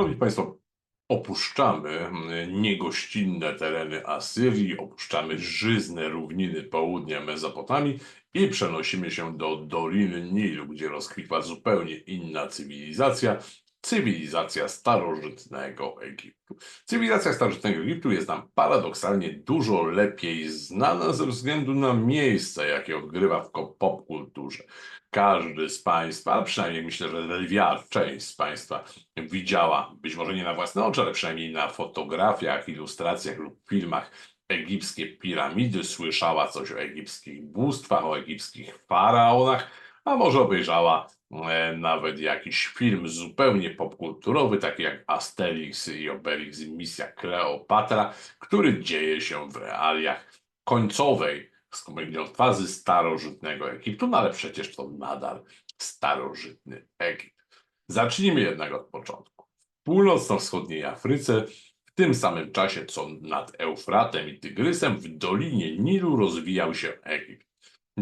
Szanowni Państwo, opuszczamy mm, niegościnne tereny Asyrii, opuszczamy żyzne równiny południa Mezopotamii i przenosimy się do Doliny Nilu, gdzie rozkwitła zupełnie inna cywilizacja, cywilizacja starożytnego Egiptu. Cywilizacja starożytnego Egiptu jest nam paradoksalnie dużo lepiej znana ze względu na miejsce, jakie odgrywa w popkulturze. Każdy z Państwa, a przynajmniej myślę, że lwia część z Państwa widziała, być może nie na własne oczy, ale przynajmniej na fotografiach, ilustracjach lub filmach egipskie piramidy, słyszała coś o egipskich bóstwach, o egipskich faraonach, a może obejrzała nawet jakiś film zupełnie popkulturowy, taki jak Asterix i Obelix Misja Kleopatra, który dzieje się w realiach końcowej fazy starożytnego Egiptu, no ale przecież to nadal starożytny Egipt. Zacznijmy jednak od początku. W północno-wschodniej Afryce, w tym samym czasie co nad Eufratem i Tygrysem, w Dolinie Nilu rozwijał się Egipt.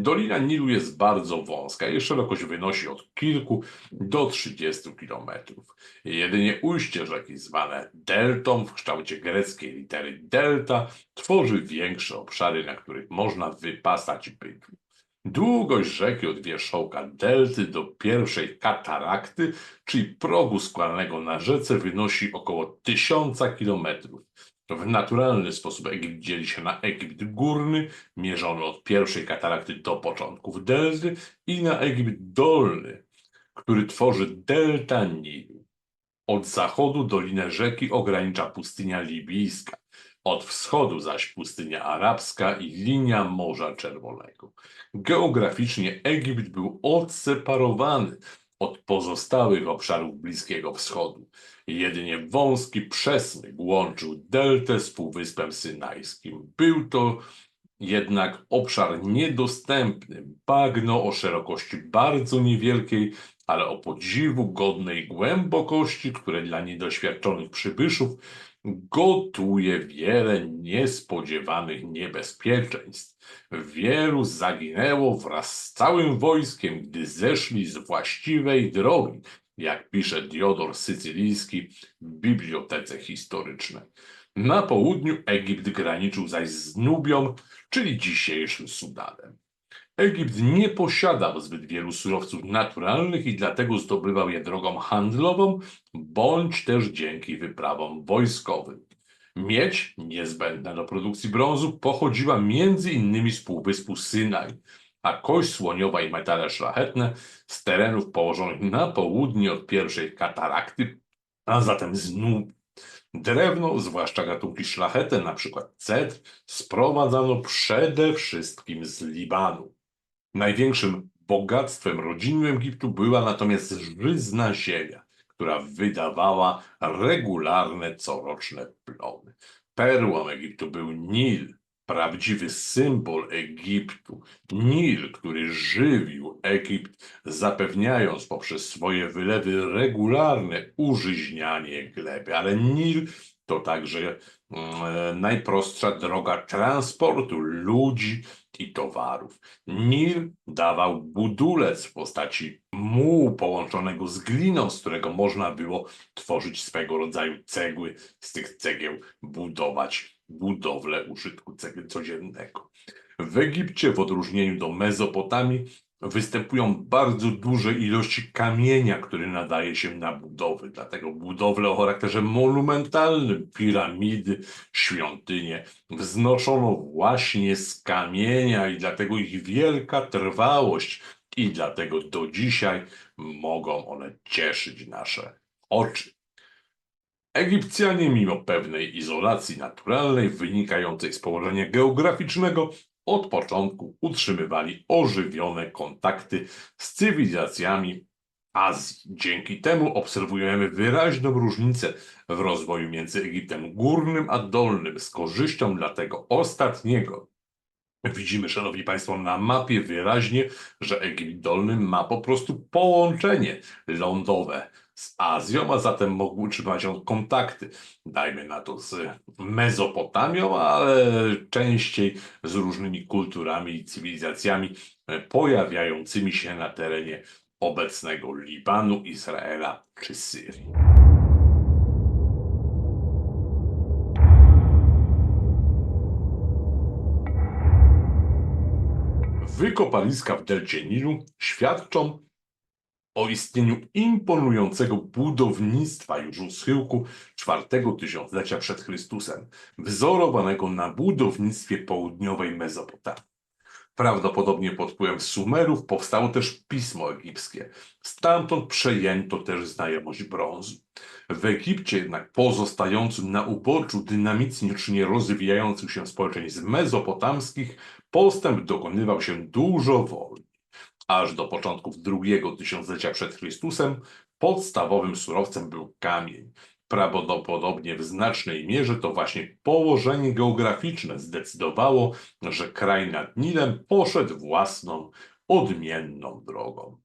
Dolina Nilu jest bardzo wąska. Jej szerokość wynosi od kilku do 30 kilometrów. Jedynie ujście rzeki zwane deltą w kształcie greckiej litery delta tworzy większe obszary, na których można wypasać bydło. Długość rzeki od wierzchołka delty do pierwszej katarakty, czyli progu składnego na rzece, wynosi około 1000 kilometrów. W naturalny sposób Egipt dzieli się na Egipt górny, mierzony od pierwszej katarakty do początków delty, i na Egipt dolny, który tworzy delta Nilu. Od zachodu dolinę rzeki ogranicza pustynia libijska, od wschodu zaś pustynia arabska i linia Morza Czerwonego. Geograficznie Egipt był odseparowany od pozostałych obszarów Bliskiego Wschodu. Jedynie wąski przesmyk łączył deltę z Półwyspem Synajskim. Był to jednak obszar niedostępny, bagno o szerokości bardzo niewielkiej, ale o podziwu godnej głębokości, które dla niedoświadczonych przybyszów gotuje wiele niespodziewanych niebezpieczeństw. Wielu zaginęło wraz z całym wojskiem, gdy zeszli z właściwej drogi, jak pisze Diodor Sycylijski w Bibliotece Historycznej. Na południu Egipt graniczył zaś z Nubią, czyli dzisiejszym Sudanem. Egipt nie posiadał zbyt wielu surowców naturalnych i dlatego zdobywał je drogą handlową bądź też dzięki wyprawom wojskowym. Miedź, niezbędna do produkcji brązu, pochodziła między innymi z półwyspu Synaj, a kość słoniowa i metale szlachetne z terenów położonych na południe od pierwszej katarakty, a zatem z Nubii. Drewno, zwłaszcza gatunki szlachetne, przykład cedr, sprowadzano przede wszystkim z Libanu. Największym bogactwem rodzinnym Egiptu była natomiast żyzna ziemia, która wydawała regularne coroczne plony. Perłą Egiptu był Nil, prawdziwy symbol Egiptu. Nil, który żywił Egipt, zapewniając poprzez swoje wylewy regularne użyźnianie gleby. Ale Nil to także mm, najprostsza droga transportu ludzi i towarów. Nil dawał budulec w postaci mułu połączonego z gliną, z którego można było tworzyć swego rodzaju cegły, z tych cegieł budować budowlę użytku codziennego. W Egipcie, w odróżnieniu do Mezopotamii, występują bardzo duże ilości kamienia, który nadaje się na budowy. Dlatego budowle o charakterze monumentalnym, piramidy, świątynie, wznoszono właśnie z kamienia i dlatego ich wielka trwałość i dlatego do dzisiaj mogą one cieszyć nasze oczy. Egipcjanie, mimo pewnej izolacji naturalnej wynikającej z położenia geograficznego, od początku utrzymywali ożywione kontakty z cywilizacjami Azji. Dzięki temu obserwujemy wyraźną różnicę w rozwoju między Egiptem górnym a dolnym, z korzyścią dla tego ostatniego. Widzimy, szanowni państwo, na mapie wyraźnie, że Egipt Dolny ma po prostu połączenie lądowe z Azją, a zatem mógł utrzymać on kontakty, dajmy na to z Mezopotamią, ale częściej z różnymi kulturami i cywilizacjami pojawiającymi się na terenie obecnego Libanu, Izraela czy Syrii. Wykopaliska w delcie Nilu świadczą o istnieniu imponującego budownictwa już u schyłku czwartego tysiąclecia przed Chrystusem, wzorowanego na budownictwie południowej Mezopotamii. Prawdopodobnie pod wpływem Sumerów powstało też pismo egipskie. Stamtąd przejęto też znajomość brązu. W Egipcie jednak pozostającym na uboczu dynamicznie rozwijających się społeczeństw mezopotamskich postęp dokonywał się dużo wolniej. Aż do początków drugiego tysiąclecia przed Chrystusem podstawowym surowcem był kamień. Prawdopodobnie w znacznej mierze to właśnie położenie geograficzne zdecydowało, że kraj nad Nilem poszedł własną, odmienną drogą.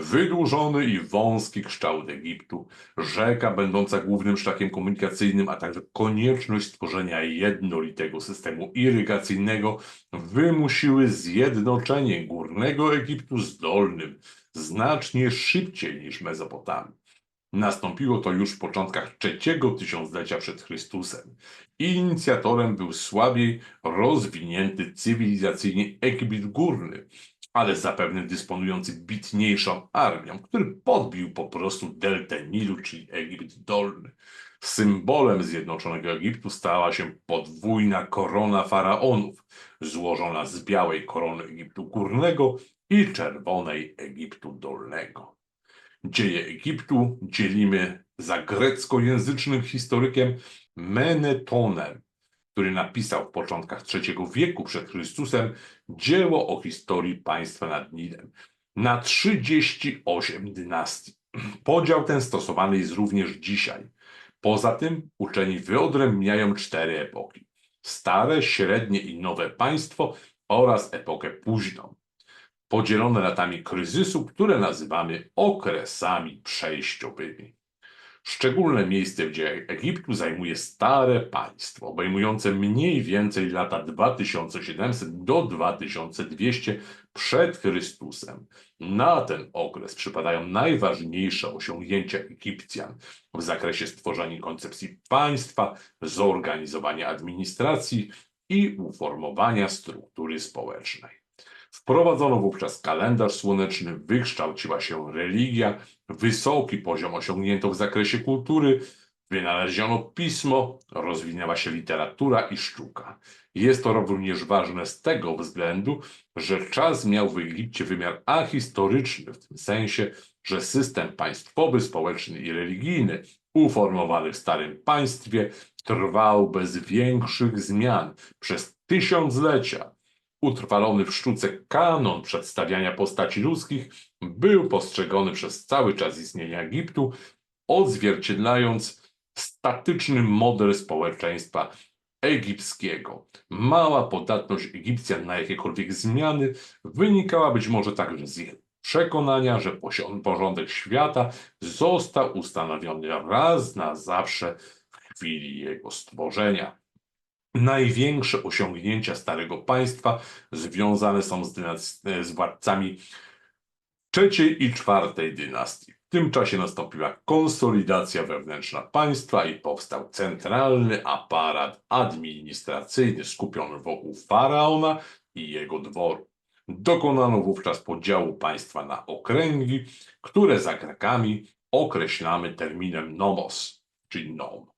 Wydłużony i wąski kształt Egiptu, rzeka będąca głównym szlakiem komunikacyjnym, a także konieczność stworzenia jednolitego systemu irygacyjnego wymusiły zjednoczenie górnego Egiptu z dolnym znacznie szybciej niż Mezopotamii. Nastąpiło to już w początkach trzeciego tysiąclecia przed Chrystusem. Inicjatorem był słabiej rozwinięty cywilizacyjnie Egipt Górny, ale zapewne dysponujący bitniejszą armią, który podbił po prostu deltę Nilu, czyli Egipt Dolny. Symbolem zjednoczonego Egiptu stała się podwójna korona faraonów, złożona z białej korony Egiptu Górnego i czerwonej Egiptu Dolnego. Dzieje Egiptu dzielimy za greckojęzycznym historykiem Menetonem, który napisał w początkach III wieku przed Chrystusem dzieło o historii państwa nad Nilem na 38 dynastii. Podział ten stosowany jest również dzisiaj. Poza tym uczeni wyodrębniają cztery epoki: stare, średnie i nowe państwo oraz epokę późną podzielone latami kryzysu, które nazywamy okresami przejściowymi. Szczególne miejsce w dziejach Egiptu zajmuje Stare Państwo, obejmujące mniej więcej lata 2700 do 2200 przed Chrystusem. Na ten okres przypadają najważniejsze osiągnięcia Egipcjan w zakresie stworzenia koncepcji państwa, zorganizowania administracji i uformowania struktury społecznej. Wprowadzono wówczas kalendarz słoneczny, wykształciła się religia, wysoki poziom osiągnięto w zakresie kultury, wynaleziono pismo, rozwinęła się literatura i sztuka. Jest to również ważne z tego względu, że czas miał w Egipcie wymiar ahistoryczny, w tym sensie, że system państwowy, społeczny i religijny uformowany w Starym Państwie trwał bez większych zmian przez tysiąclecia utrwalony w sztuce kanon przedstawiania postaci ludzkich był postrzegany przez cały czas istnienia Egiptu, odzwierciedlając statyczny model społeczeństwa egipskiego. Mała podatność Egipcjan na jakiekolwiek zmiany wynikała być może także z ich przekonania, że porządek świata został ustanowiony raz na zawsze w chwili jego stworzenia. Największe osiągnięcia Starego Państwa związane są z, z władcami trzeciej i czwartej dynastii. W tym czasie nastąpiła konsolidacja wewnętrzna państwa i powstał centralny aparat administracyjny skupiony wokół faraona i jego dworu. Dokonano wówczas podziału państwa na okręgi, które za Grekami określamy terminem nomos, czyli nom.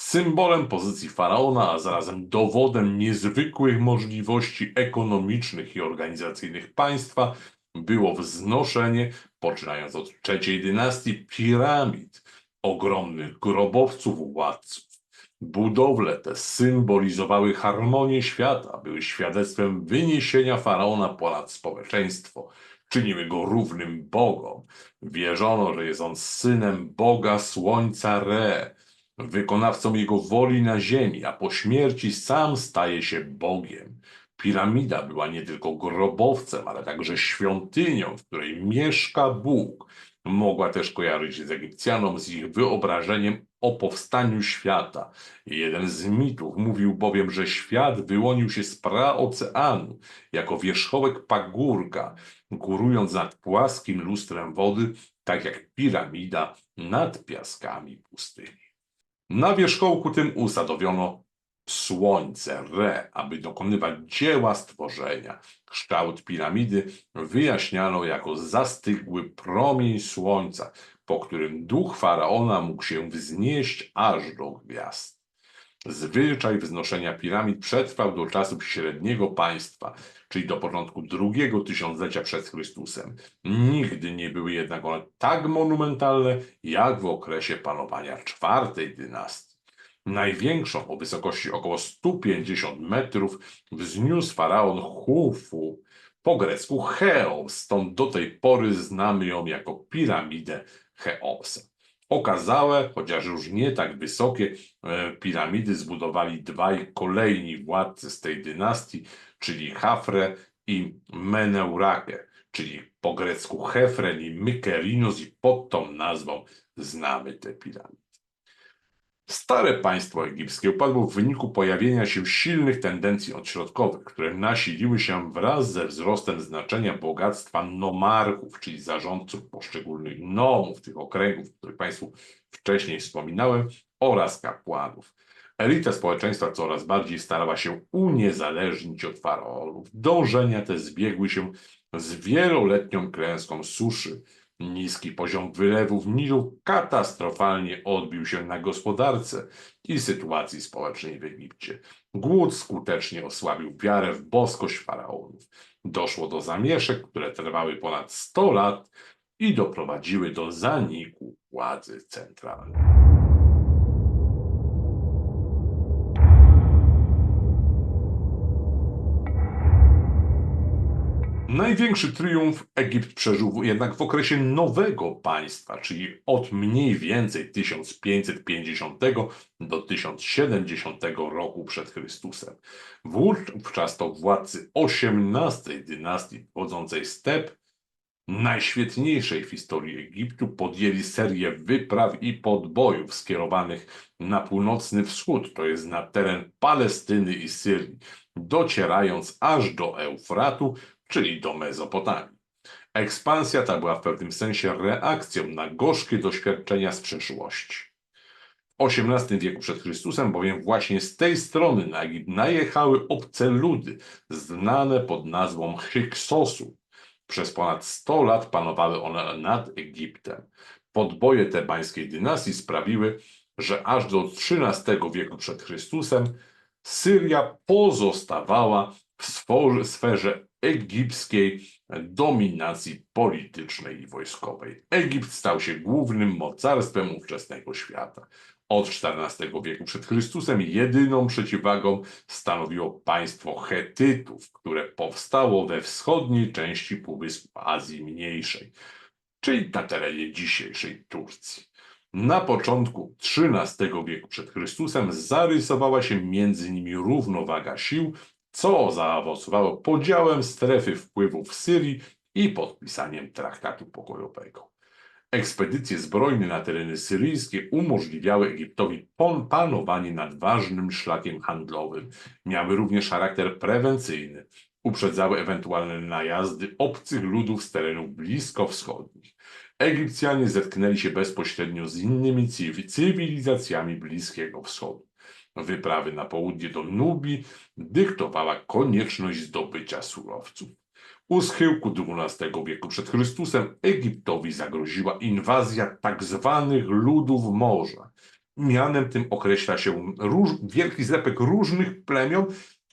Symbolem pozycji faraona, a zarazem dowodem niezwykłych możliwości ekonomicznych i organizacyjnych państwa było wznoszenie, poczynając od trzeciej dynastii, piramid, ogromnych grobowców władców. Budowle te symbolizowały harmonię świata, były świadectwem wyniesienia faraona ponad społeczeństwo. Czyniły go równym bogom. Wierzono, że jest on synem boga słońca Re, wykonawcą jego woli na ziemi, a po śmierci sam staje się Bogiem. Piramida była nie tylko grobowcem, ale także świątynią, w której mieszka Bóg. Mogła też kojarzyć się z Egipcjanom, z ich wyobrażeniem o powstaniu świata. Jeden z mitów mówił bowiem, że świat wyłonił się z praoceanu jako wierzchołek pagórka, górując nad płaskim lustrem wody, tak jak piramida nad piaskami pustyni. Na wierzchołku tym usadowiono słońce, Re, aby dokonywać dzieła stworzenia. Kształt piramidy wyjaśniano jako zastygły promień słońca, po którym duch faraona mógł się wznieść aż do gwiazd. Zwyczaj wznoszenia piramid przetrwał do czasów średniego państwa, czyli do początku drugiego tysiąclecia przed Chrystusem. Nigdy nie były jednak one tak monumentalne, jak w okresie panowania czwartej dynastii. Największą o wysokości około 150 metrów wzniósł faraon Hufu, po grecku Cheops, stąd do tej pory znamy ją jako piramidę Cheopsa. Okazałe, chociaż już nie tak wysokie, e, piramidy zbudowali dwaj kolejni władcy z tej dynastii, czyli Hafre i Meneurake, czyli po grecku Hefren i Mykerinos i pod tą nazwą znamy te piramidy. Stare państwo egipskie upadło w wyniku pojawienia się silnych tendencji odśrodkowych, które nasiliły się wraz ze wzrostem znaczenia bogactwa nomarchów, czyli zarządców poszczególnych nomów, tych okręgów, o których Państwu wcześniej wspominałem, oraz kapłanów. Elita społeczeństwa coraz bardziej starała się uniezależnić od faraonów. Dążenia te zbiegły się z wieloletnią klęską suszy, Niski poziom wylewów Nilu katastrofalnie odbił się na gospodarce i sytuacji społecznej w Egipcie. Głód skutecznie osłabił wiarę w boskość faraonów. Doszło do zamieszek, które trwały ponad 100 lat i doprowadziły do zaniku władzy centralnej. Największy triumf Egipt przeżył jednak w okresie nowego państwa, czyli od mniej więcej 1550 do 1070 roku przed Chrystusem. Wówczas to władcy XVIII dynastii wodzącej z Teb, najświetniejszej w historii Egiptu, podjęli serię wypraw i podbojów skierowanych na północny wschód, to jest na teren Palestyny i Syrii, docierając aż do Eufratu, czyli do Mezopotamii. Ekspansja ta była w pewnym sensie reakcją na gorzkie doświadczenia z przeszłości. W XVIII wieku przed Chrystusem bowiem właśnie z tej strony najechały obce ludy, znane pod nazwą Hyksosu. Przez ponad 100 lat panowały one nad Egiptem. Podboje tebańskiej dynastii sprawiły, że aż do XIII wieku przed Chrystusem Syria pozostawała w sferze egipskiej dominacji politycznej i wojskowej. Egipt stał się głównym mocarstwem ówczesnego świata. Od XIV wieku przed Chrystusem jedyną przeciwwagą stanowiło państwo Chetytów, które powstało we wschodniej części Półwyspu Azji Mniejszej, czyli na terenie dzisiejszej Turcji. Na początku XIII wieku przed Chrystusem zarysowała się między nimi równowaga sił, co zaowocowało podziałem strefy wpływów w Syrii i podpisaniem traktatu pokojowego. Ekspedycje zbrojne na tereny syryjskie umożliwiały Egiptowi panowanie nad ważnym szlakiem handlowym. Miały również charakter prewencyjny. Uprzedzały ewentualne najazdy obcych ludów z terenów bliskowschodnich. Egipcjanie zetknęli się bezpośrednio z innymi cywilizacjami Bliskiego Wschodu. Wyprawy na południe do Nubii dyktowała konieczność zdobycia surowców. U schyłku XII wieku przed Chrystusem Egiptowi zagroziła inwazja tak zwanych ludów morza. Mianem tym określa się róż, wielki zlepek różnych plemion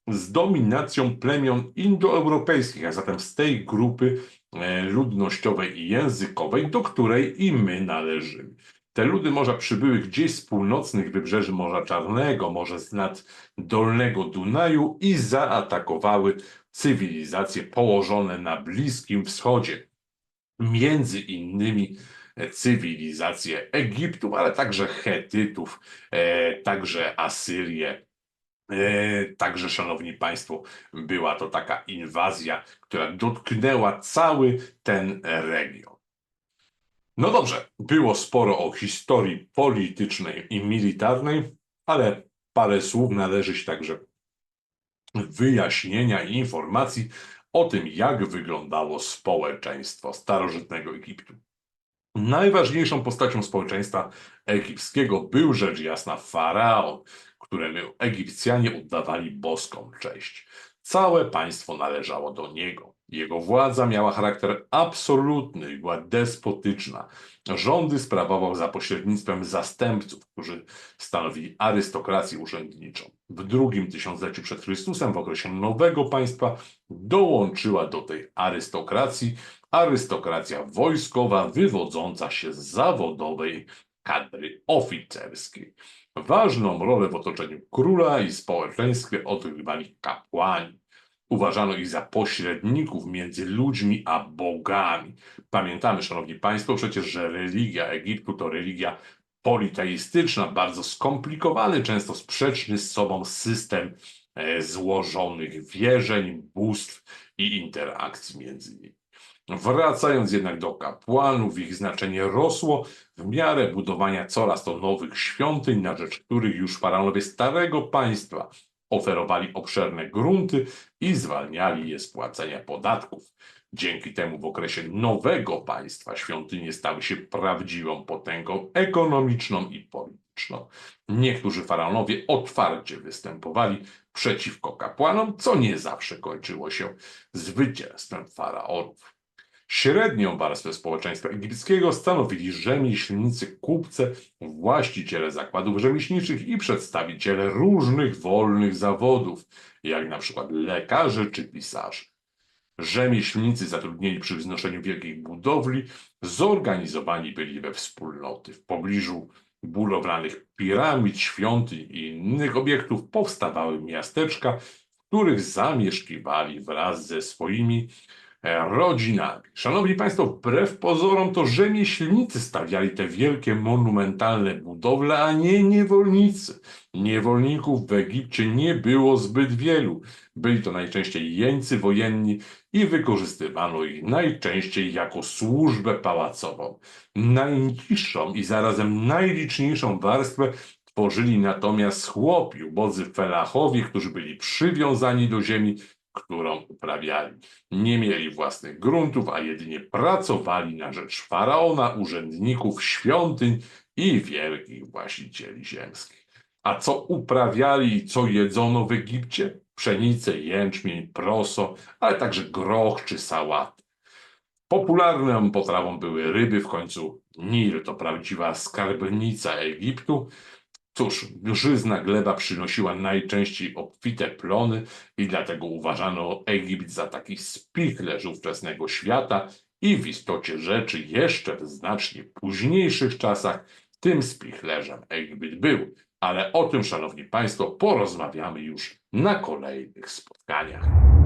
z dominacją plemion indoeuropejskich, a zatem z tej grupy e, ludnościowej i językowej, do której i my należymy. Te ludy morza przybyły gdzieś z północnych wybrzeży Morza Czarnego, może z nad Dolnego Dunaju i zaatakowały cywilizacje położone na Bliskim Wschodzie. Między innymi cywilizacje Egiptu, ale także Chetytów, e, także Asyrię. E, także, szanowni państwo, była to taka inwazja, która dotknęła cały ten region. No dobrze, było sporo o historii politycznej i militarnej, ale parę słów należy się także wyjaśnienia i informacji o tym, jak wyglądało społeczeństwo starożytnego Egiptu. Najważniejszą postacią społeczeństwa egipskiego był rzecz jasna faraon, któremu Egipcjanie oddawali boską cześć. Całe państwo należało do niego. Jego władza miała charakter absolutny i była despotyczna. Rządy sprawował za pośrednictwem zastępców, którzy stanowili arystokrację urzędniczą. W drugim tysiącleciu przed Chrystusem, w okresie nowego państwa, dołączyła do tej arystokracji arystokracja wojskowa wywodząca się z zawodowej kadry oficerskiej. Ważną rolę w otoczeniu króla i społeczeństwie odgrywali kapłani. Uważano ich za pośredników między ludźmi a bogami. Pamiętamy, szanowni państwo, przecież, że religia Egiptu to religia politeistyczna, bardzo skomplikowany, często sprzeczny z sobą system e, złożonych wierzeń, bóstw i interakcji między nimi. Wracając jednak do kapłanów, ich znaczenie rosło w miarę budowania coraz to nowych świątyń, na rzecz których już faraonowie Starego Państwa oferowali obszerne grunty i zwalniali je z płacenia podatków. Dzięki temu w okresie nowego państwa świątynie stały się prawdziwą potęgą ekonomiczną i polityczną. Niektórzy faraonowie otwarcie występowali przeciwko kapłanom, co nie zawsze kończyło się zwycięstwem faraonów. Średnią warstwę społeczeństwa egipskiego stanowili rzemieślnicy, kupcy, właściciele zakładów rzemieślniczych i przedstawiciele różnych wolnych zawodów, jak na przykład lekarze czy pisarze. Rzemieślnicy zatrudnieni przy wznoszeniu wielkich budowli zorganizowani byli we wspólnoty. W pobliżu budowlanych piramid, świątyń i innych obiektów powstawały miasteczka, w których zamieszkiwali wraz ze swoimi rodzinami. Szanowni Państwo, wbrew pozorom to rzemieślnicy stawiali te wielkie, monumentalne budowle, a nie niewolnicy. Niewolników w Egipcie nie było zbyt wielu. Byli to najczęściej jeńcy wojenni i wykorzystywano ich najczęściej jako służbę pałacową. Najniższą i zarazem najliczniejszą warstwę tworzyli natomiast chłopi, ubodzy felachowie, którzy byli przywiązani do ziemi, którą uprawiali. Nie mieli własnych gruntów, a jedynie pracowali na rzecz faraona, urzędników, świątyń i wielkich właścicieli ziemskich. A co uprawiali i co jedzono w Egipcie? Pszenicę, jęczmień, proso, ale także groch czy sałaty. Popularną potrawą były ryby, w końcu Nil to prawdziwa skarbnica Egiptu. Cóż, żyzna gleba przynosiła najczęściej obfite plony i dlatego uważano Egipt za taki spichlerz ówczesnego świata i w istocie rzeczy jeszcze w znacznie późniejszych czasach tym spichlerzem Egipt był. Ale o tym, szanowni państwo, porozmawiamy już na kolejnych spotkaniach.